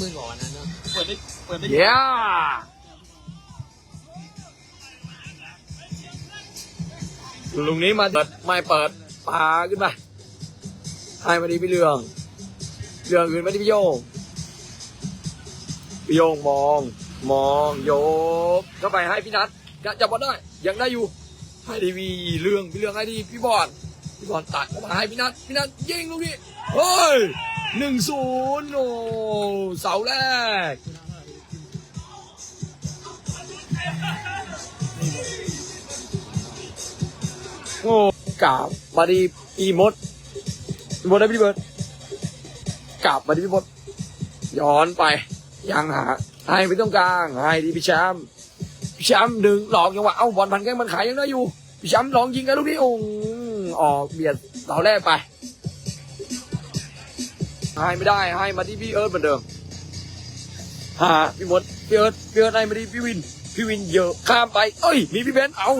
มืดกว่าวันนั้นเนอะเปิดได้เปิดได้เย้ลุงนี้มาเปิดไม่เปิดปาขึ้นไปให้มาดีพี่เรือง เรืองขึ้นมาดีพี่โยงพี่โยงมอง มองโยกเข้าไปให้พี่นัทจับบอลได้ยังได้อยู่ให้ดีวีเรื่องพี่เรื่องให้ดีพี่บอลพี่บอลตัดเข้ามาให้พี่นัทพี่นัทยิงลูกนี้เฮ้ย หนึ่งศูนย์โอ้เสาแรกโอ้กาบมาดีอีมดพี่มดได้พี่เบิร์ดกราบมาดีพี่มดย้อนไป ยังหาให้ไปตรงกลางให้ดีพี่แชมป์พี่แชมป์ดึงหลอกยังว่าเอ้าบอลพันแก้งมันขายยังได้อยู่พี่แชมป์ลองยิงกันลูกนี้โอ้ออกเบียดเสาแรกไป ให้ไม่ได้ให้มาที่พี่เอิร์ธเหมือนเดิมหาพี่มดพี่เอิร์ธพี่เอิร์ธให้มาที่พี่วิน พี่วินเยอะข้ามไป เอ้ย มีพี่เบนเอา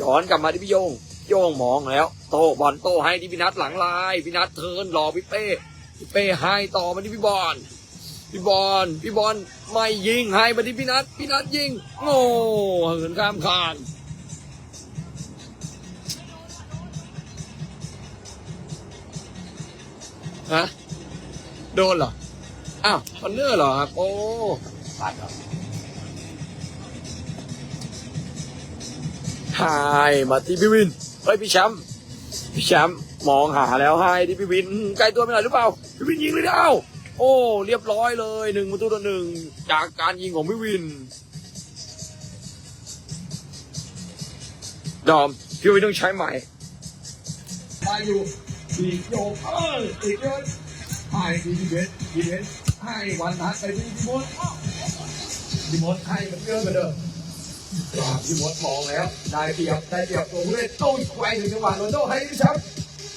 ย้อนกลับมาที่พี่โยงโยงมองแล้ว โตบอลโตให้ที่พี่นัทหลังลายพี่นัทเทินรอพี่เป้พี่เป้ให้ต่อมาที่พี่บอลพี่บอลพี่บอลไม่ยิงให้มาที่พี่นัทพี่นัทยิงโง่เหินข้ามคานฮะ โดนเหรอ อ้าวคอนเนอร์เหรอครับ โอ้ปัดเหรอไฮมาที่พี่วิน เฮ้ยพี่แชมป์ พี่แชมป์มองหาแล้วไฮที่พี่วินไกลตัวไปหน่อยหรือเปล่า พี่วินยิงเลยนะเอ้าโอ้ เรียบร้อยเลยหนึ่งประตูต่อหนึ่งจากการยิงของพี่วิน ดอม พี่วินต้องใช้ใหม่ได้อยู่ดีโยกเอ้ยติดเลย ให้ดีดีเบสดีเบสให้วันทัดไปที่ดีมดดีมดให้กับเพื่อนเหมือนเดิมดีมดมองแล้ว ได้เปรียบได้เปรียบตัวผู้เล่นโต้แกว่งถึงจังหวะโรนโดให้พี่แชมป์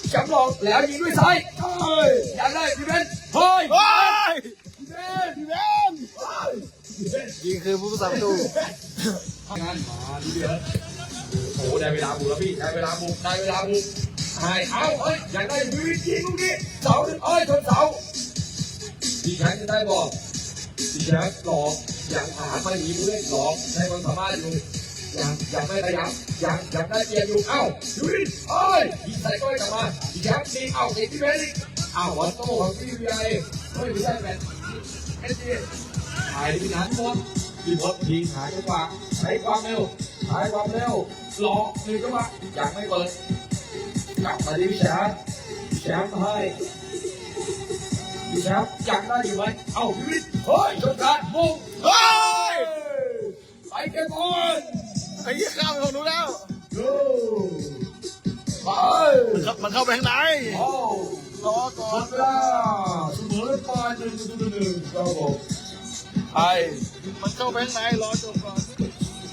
แชมป์ลองแล้วยิงด้วยซ้ายเฮ้ยยากได้พี่เบนเฮ้ยโอ้ยพี่เบนพี่เบนเฮ้ยพี่เบนยิงคือผู้สาประตูงานมาดีเดือดโอ้ได้เวลาบุกแล้วพี่ได้เวลาบุกได้เวลาบุก หายเอาเอ้ยอยากได้วิวิจิงลูกนี้เสาหนึ่งเอ้ยชนเสาพี่แชมป์จะได้บอกพี่แชมป์หลอกยังหาไม่มีผู้เล่นหลอกใช้ความสามารถอยู่ยังยังไม่ขยับยังยังได้เปรียบอยู่เอ้าดูดิเอ้ยยิงใส่ก้อยกลับมาพี่แชมป์ดีเอ้าติดที่เบสอีกเอ้าวันโต้ของพี่วิไลเฮ้ยไม่ใช่แมนเอ็นจีหายที่นั้นหมดพี่พดยิงหาจังหวะใช้ความเร็วใช้ความเร็วหลอกหนึ่งจังหวะยังไม่เปิด มาที่พี่แชมป์พี่แชมป์ให้พี่แชมป์ยังได้อยู่ไหมเอ้าพี่วิทย์เฮ้ยชนการบุกเฮ้ยไปเก็บบอลไอ้ยี่ข้ามไปของหนูแล้วดูไปมันเข้าไปข้างในโอ้รอก่หอมนดเวลาเสมอไปหนึ่งต่อหนึ่งครับผมไอมันเข้าไปข้างในรอจบก่อน